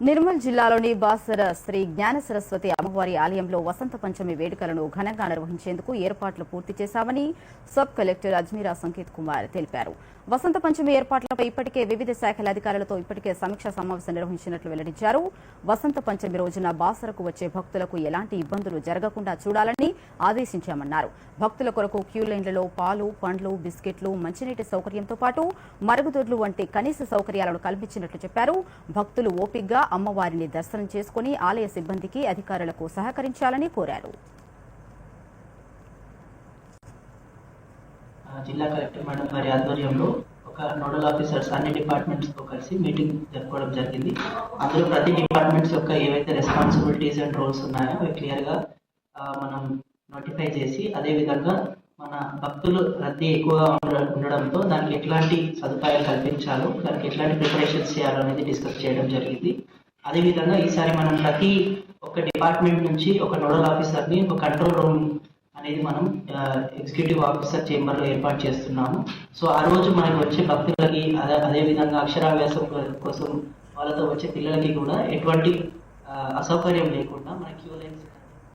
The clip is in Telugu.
నిర్మల్ జిల్లాలోని బాసర శ్రీ జ్ఞాన సరస్వతి స్వామివారి ఆలయంలో వసంత పంచమి వేడుకలను ఘనంగా నిర్వహించేందుకు ఏర్పాట్లు పూర్తి చేశామని సబ్ కలెక్టర్ అజ్మీరా సంకేత్ కుమార్ తెలిపారు. వసంత పంచమి ఏర్పాట్లపై ఇప్పటికే వివిధ శాఖల అధికారులతో ఇప్పటికే సమీక్షా సమావేశం నిర్వహించినట్లు వెల్లడించారు. వసంత పంచమి రోజున బాసరకు వచ్చే భక్తులకు ఎలాంటి ఇబ్బందులు జరగకుండా చూడాలని ఆదేశించామన్నారు. భక్తుల కొరకు క్యూ లైన్లలో పాలు పండ్లు బిస్కెట్లు మంచినీటి సౌకర్యంతో పాటు మరుగుదొడ్లు వంటి కనీస సౌకర్యాలను కల్పించినట్లు చెప్పారు. భక్తులు ఓపిగ్గా అమ్మవారిని దర్శనం చేసుకుని ఆలయ సిబ్బందికి అధికారులకు సహకరించాలని కోరారు. జిల్లా కలెక్టర్ మేడం గారి ఆధ్వర్యంలో ఒక నోడల్ ఆఫీసర్స్ అన్ని డిపార్ట్మెంట్స్తో కలిసి మీటింగ్ జరుపుకోవడం జరిగింది. అందులో ప్రతి డిపార్ట్మెంట్స్ యొక్క ఏవైతే రెస్పాన్సిబిలిటీస్ అండ్ రోల్స్ ఉన్నాయో అవి క్లియర్గా మనం నోటిఫై చేసి అదే విధంగా మన భక్తులు రద్దీ ఎక్కువగా ఉండడంతో దానికి ఎట్లాంటి సదుపాయాలు కల్పించాలో దానికి ఎట్లాంటి ప్రిపరేషన్స్ చేయాలో అనేది డిస్కస్ చేయడం జరిగింది. అదే విధంగా ఈసారి మనం ప్రతి ఒక్క డిపార్ట్మెంట్ నుంచి ఒక నోడల్ ఆఫీసర్ని ఒక కంట్రోల్ రూమ్ అనేది మనం ఎగ్జిక్యూటివ్ ఆఫీసర్ చేంబర్లో ఏర్పాటు చేస్తున్నాము. సో ఆ రోజు మనకు వచ్చే భక్తులకి అదే అదే విధంగా అక్షరాభ్యాసం కోసం వాళ్ళతో వచ్చే పిల్లలకి కూడా ఎటువంటి అసౌకర్యం లేకుండా